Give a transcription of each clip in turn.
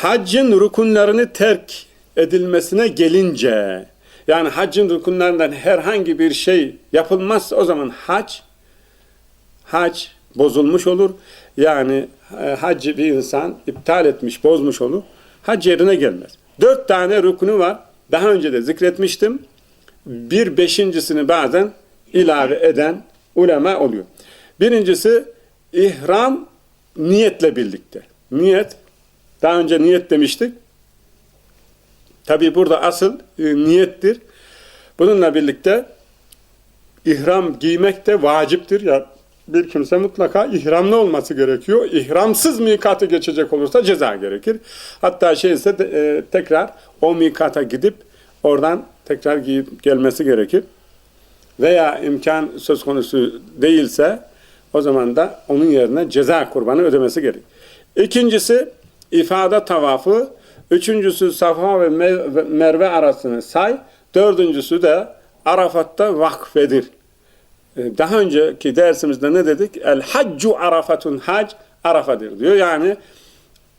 Haccın rukunlarını terk edilmesine gelince yani haccın rukunlarından herhangi bir şey yapılmazsa o zaman hac hac bozulmuş olur. Yani e, haccı bir insan iptal etmiş, bozmuş olur. Hac yerine gelmez. Dört tane rukunu var. Daha önce de zikretmiştim. Bir beşincisini bazen ilave eden ulema oluyor. Birincisi ihram niyetle birlikte. Niyet, daha önce niyet demiştik. Tabi burada asıl e, niyettir. Bununla birlikte ihram giymek de vaciptir. Ya bir kimse mutlaka ihramlı olması gerekiyor. İhramsız mikatı geçecek olursa ceza gerekir. Hatta şey ise de, e, tekrar o mikata gidip oradan tekrar giyip gelmesi gerekir. Veya imkan söz konusu değilse o zaman da onun yerine ceza kurbanı ödemesi gerek. İkincisi ifade tavafı. Üçüncüsü Safa ve Me- ve Merve arasını say. Dördüncüsü de Arafat'ta vakfedir. Ee, Daha önceki dersimizde ne dedik? El haccu arafatun hac arafadır diyor. Yani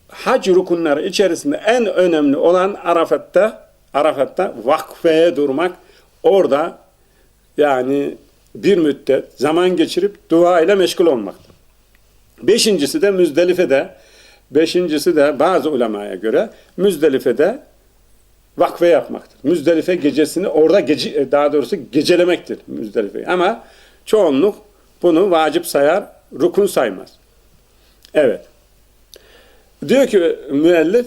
hac rukunları içerisinde en önemli olan Arafat'ta Arafat'ta vakfeye durmak. Orada yani bir müddet zaman geçirip dua ile meşgul olmaktır. Beşincisi de Müzdelife'de beşincisi de bazı ulemaya göre Müzdelife'de vakfe yapmaktır. Müzdelife gecesini orada gece, daha doğrusu gecelemektir Müzdelife'yi. Ama çoğunluk bunu vacip sayar, rukun saymaz. Evet. Diyor ki müellif,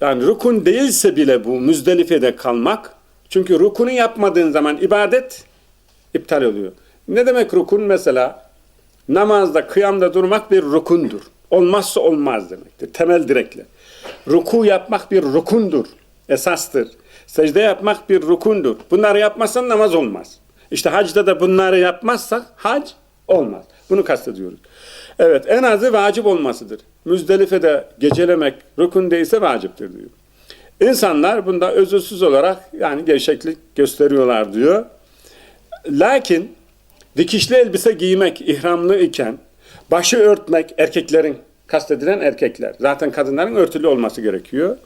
yani rukun değilse bile bu Müzdelife'de kalmak, çünkü rukunu yapmadığın zaman ibadet iptal oluyor. Ne demek rukun? Mesela namazda, kıyamda durmak bir rukundur. Olmazsa olmaz demektir. Temel direkler. Ruku yapmak bir rukundur. Esastır. Secde yapmak bir rukundur. Bunları yapmazsan namaz olmaz. İşte hacda da bunları yapmazsak hac olmaz. Bunu kastediyoruz. Evet en azı vacip olmasıdır. Müzdelife'de gecelemek rukun değilse vaciptir diyor. İnsanlar bunda özürsüz olarak yani gevşeklik gösteriyorlar diyor. Lakin dikişli elbise giymek ihramlı iken başı örtmek erkeklerin kastedilen erkekler. Zaten kadınların örtülü olması gerekiyor.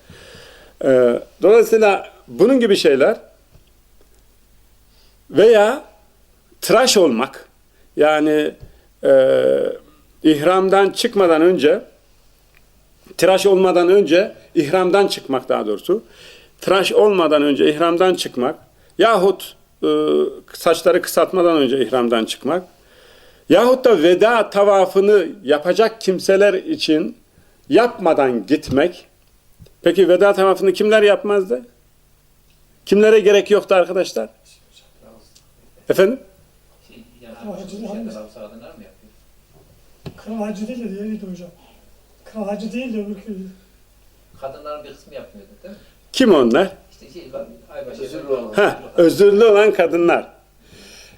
Ee, dolayısıyla bunun gibi şeyler veya tıraş olmak yani e, ihramdan çıkmadan önce tıraş olmadan önce ihramdan çıkmak daha doğrusu tıraş olmadan önce ihramdan çıkmak yahut e, saçları kısaltmadan önce ihramdan çıkmak yahut da veda tavafını yapacak kimseler için yapmadan gitmek peki veda tavafını kimler yapmazdı? Kimlere gerek yoktu arkadaşlar? Efendim? Hacı değil de diğeriydi hocam. Kral Hacı değil de öbürkü. Kadınların bir kısmı yapmıyordu değil mi? Kim onlar? İşte şey aybaşı. Özürlü olan. Ha, özürlü olan kadınlar.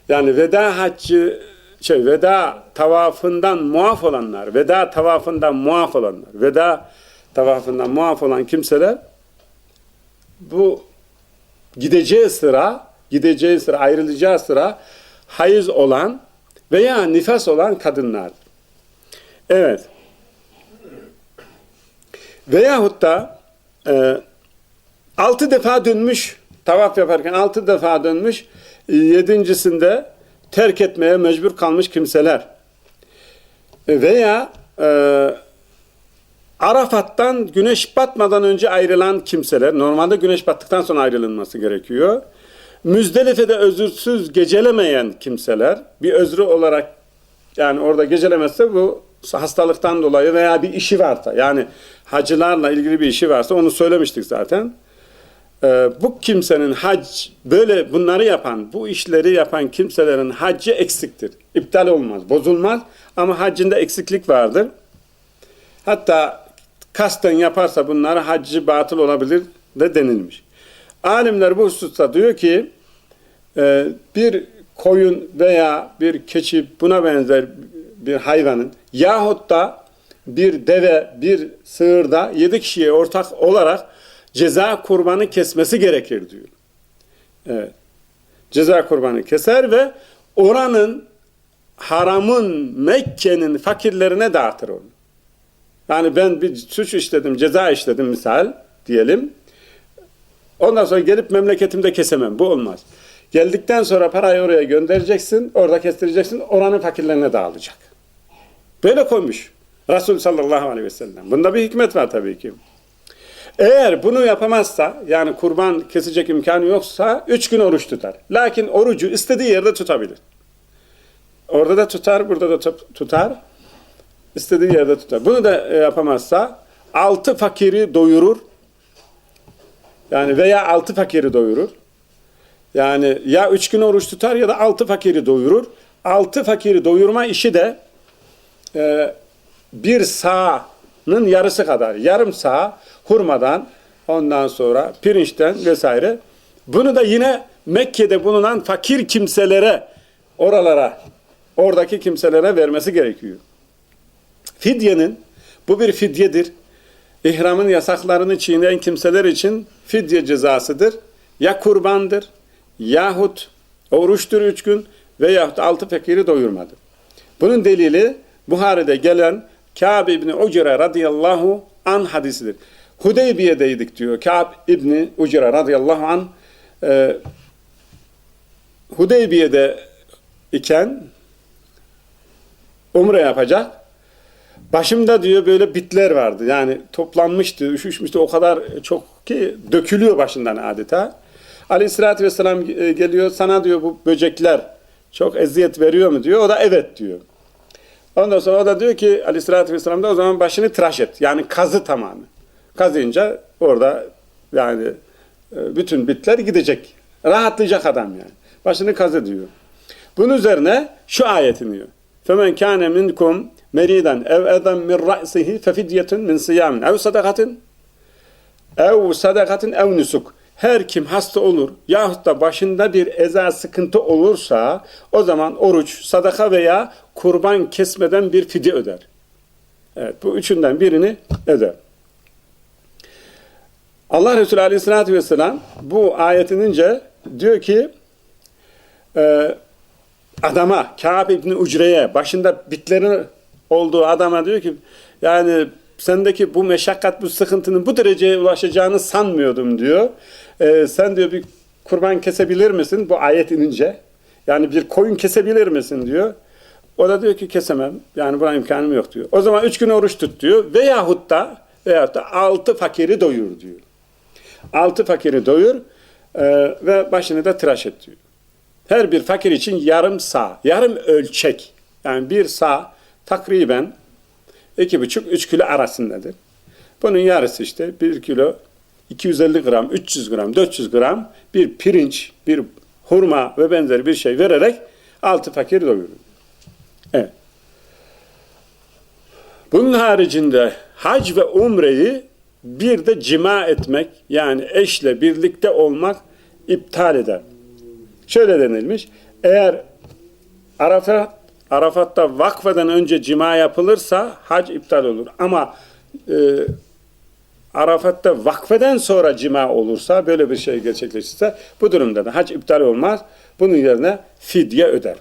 Yani veda haccı şey veda tavafından muaf olanlar, veda tavafından muaf olanlar, veda tavafından muaf olan kimseler bu gideceği sıra, gideceği sıra, ayrılacağı sıra hayız olan veya nifas olan kadınlar. Evet. Veyahut da e, altı defa dönmüş, tavaf yaparken altı defa dönmüş, yedincisinde terk etmeye mecbur kalmış kimseler. Veya e, Arafat'tan güneş batmadan önce ayrılan kimseler, normalde güneş battıktan sonra ayrılınması gerekiyor. Müzdelife'de özürsüz gecelemeyen kimseler, bir özrü olarak yani orada gecelemezse bu hastalıktan dolayı veya bir işi varsa, yani hacılarla ilgili bir işi varsa onu söylemiştik zaten. Ee, bu kimsenin hac böyle bunları yapan, bu işleri yapan kimselerin haccı eksiktir. İptal olmaz, bozulmaz ama haccında eksiklik vardır. Hatta kasten yaparsa bunları haccı batıl olabilir de denilmiş. Alimler bu hususta diyor ki e, bir koyun veya bir keçi buna benzer bir hayvanın yahut da bir deve, bir sığırda yedi kişiye ortak olarak ceza kurbanı kesmesi gerekir diyor. Evet. Ceza kurbanı keser ve oranın haramın Mekke'nin fakirlerine dağıtır onu. Yani ben bir suç işledim, ceza işledim misal diyelim. Ondan sonra gelip memleketimde kesemem. Bu olmaz. Geldikten sonra parayı oraya göndereceksin, orada kestireceksin, oranın fakirlerine dağılacak. Böyle koymuş Resul sallallahu aleyhi ve sellem. Bunda bir hikmet var tabii ki. Eğer bunu yapamazsa, yani kurban kesecek imkanı yoksa, üç gün oruç tutar. Lakin orucu istediği yerde tutabilir. Orada da tutar, burada da tut- tutar. İstediği yerde tutar. Bunu da e, yapamazsa, altı fakiri doyurur. Yani veya altı fakiri doyurur. Yani ya üç gün oruç tutar ya da altı fakiri doyurur. Altı fakiri doyurma işi de e, bir sağının yarısı kadar, yarım sağ hurmadan, ondan sonra pirinçten vesaire. Bunu da yine Mekke'de bulunan fakir kimselere, oralara, oradaki kimselere vermesi gerekiyor. Fidyenin, bu bir fidyedir. İhramın yasaklarını çiğneyen kimseler için fidye cezasıdır. Ya kurbandır, yahut oruçtur üç gün veyahut altı fakiri doyurmadır. Bunun delili Buhari'de gelen Kâb İbni Ucre radıyallahu an hadisidir. Hudeybiye'deydik diyor Kâb İbni Ucre radıyallahu an. E, Hudeybiye'de iken umre yapacak. Başımda diyor böyle bitler vardı. Yani toplanmıştı, üşüşmüştü. O kadar çok ki dökülüyor başından adeta. Aleyhissalatü vesselam e, geliyor sana diyor bu böcekler çok eziyet veriyor mu diyor. O da evet diyor. Ondan sonra o da diyor ki aleyhissalatü vesselam da o zaman başını tıraş et. Yani kazı tamamı. Kazıyınca orada yani e, bütün bitler gidecek. Rahatlayacak adam yani. Başını kazı diyor. Bunun üzerine şu ayet iniyor. فَمَنْ كَانَ مِنْكُمْ مَرِيدًا اَوْ اَذًا مِنْ رَأْسِهِ فَفِدْيَةٌ مِنْ صِيَامٍ اَوْ صَدَقَةٍ ev sadakatin ev nusuk. her kim hasta olur yahut da başında bir eza sıkıntı olursa o zaman oruç, sadaka veya kurban kesmeden bir fidye öder. Evet bu üçünden birini öder. Allah Resulü Aleyhisselatü Vesselam bu ayetinince diyor ki e, adama, Kâb İbni Ucre'ye, başında bitlerin olduğu adama diyor ki, yani sendeki bu meşakkat, bu sıkıntının bu dereceye ulaşacağını sanmıyordum diyor. Ee, sen diyor bir kurban kesebilir misin bu ayet inince? Yani bir koyun kesebilir misin diyor. O da diyor ki kesemem. Yani buna imkanım yok diyor. O zaman üç gün oruç tut diyor. Veyahut da, veyahut da altı fakiri doyur diyor. Altı fakiri doyur e, ve başını da tıraş et diyor. Her bir fakir için yarım sağ, yarım ölçek. Yani bir sağ takriben iki buçuk, üç kilo arasındadır. Bunun yarısı işte bir kilo 250 gram, 300 gram, 400 gram bir pirinç, bir hurma ve benzeri bir şey vererek altı fakir doyurur. Bunun haricinde hac ve umreyi bir de cima etmek yani eşle birlikte olmak iptal eder. Şöyle denilmiş. Eğer Arafat Arafat'ta vakfeden önce cima yapılırsa hac iptal olur. Ama e, Arafat'ta vakfeden sonra cima olursa böyle bir şey gerçekleşirse bu durumda da hac iptal olmaz. Bunun yerine fidye öder.